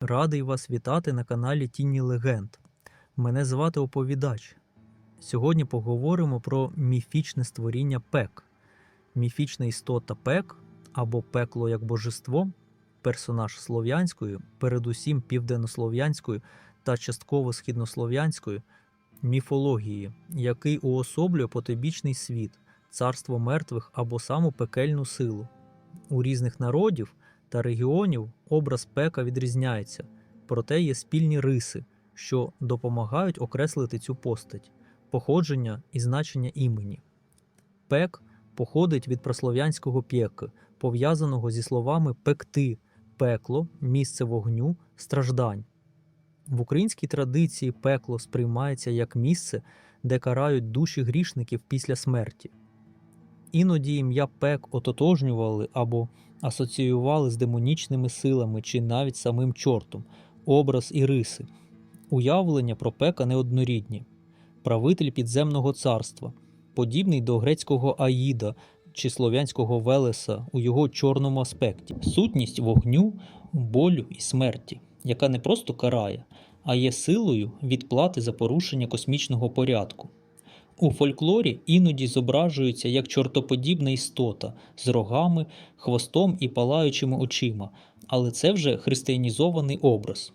Радий вас вітати на каналі Тіні Легенд. Мене звати Оповідач. Сьогодні поговоримо про міфічне створіння Пек. Міфічна істота Пек або пекло як божество, персонаж слов'янської, передусім південнослов'янської та частково східнослов'янської міфології, який уособлює потойбічний світ, царство мертвих або саму пекельну силу. У різних народів та регіонів образ пека відрізняється, проте є спільні риси, що допомагають окреслити цю постать, походження і значення імені. Пек походить від прослов'янського п'єк, пов'язаного зі словами пекти, пекло, місце вогню, страждань. В українській традиції пекло сприймається як місце, де карають душі грішників після смерті. Іноді ім'я пек ототожнювали або асоціювали з демонічними силами чи навіть самим чортом, образ і риси. Уявлення про пека неоднорідні. Правитель підземного царства, подібний до грецького Аїда чи слов'янського Велеса у його чорному аспекті, сутність вогню, болю і смерті, яка не просто карає, а є силою відплати за порушення космічного порядку. У фольклорі іноді зображується як чортоподібна істота з рогами, хвостом і палаючими очима, але це вже християнізований образ.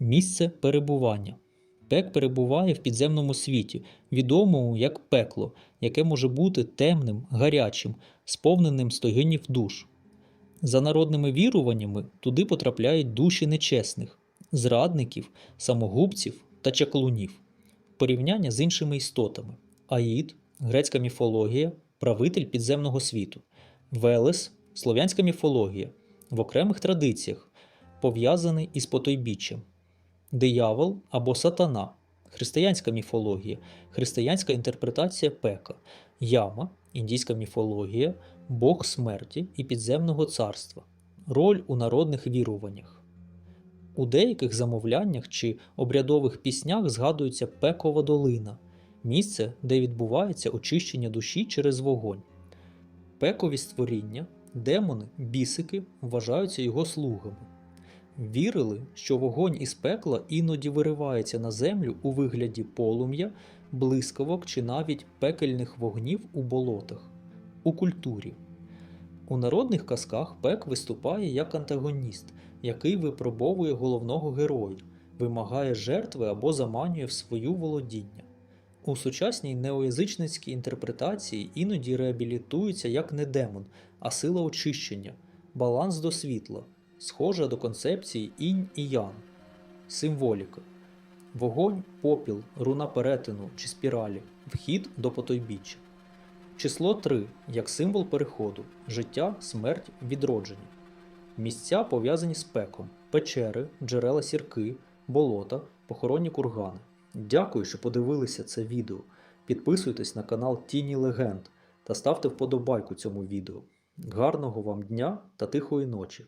Місце перебування. Пек перебуває в підземному світі, відомому як пекло, яке може бути темним, гарячим, сповненим стогинів душ. За народними віруваннями туди потрапляють душі нечесних, зрадників, самогубців та чаклунів. Порівняння з іншими істотами. Аїд, грецька міфологія, правитель підземного світу, Велес, слов'янська міфологія, в окремих традиціях, пов'язаний із потойбіччям, диявол або сатана, християнська міфологія, християнська інтерпретація пека, яма, індійська міфологія, Бог смерті і підземного царства, роль у народних віруваннях. У деяких замовляннях чи обрядових піснях згадується пекова долина місце, де відбувається очищення душі через вогонь. Пекові створіння, демони, бісики вважаються його слугами. Вірили, що вогонь із пекла іноді виривається на землю у вигляді полум'я, блискавок чи навіть пекельних вогнів у болотах. У культурі. У народних казках пек виступає як антагоніст, який випробовує головного героя, вимагає жертви або заманює в свою володіння. У сучасній неоязичницькій інтерпретації іноді реабілітується як не демон, а сила очищення, баланс до світла, схожа до концепції інь і ян, символіка, вогонь, попіл, руна перетину чи спіралі, вхід до потойбіччя. Число 3 як символ переходу, життя, смерть, відродження. Місця пов'язані з пеком, печери, джерела сірки, болота, похоронні кургани. Дякую, що подивилися це відео. Підписуйтесь на канал Тіні Легенд та ставте вподобайку цьому відео. Гарного вам дня та тихої ночі!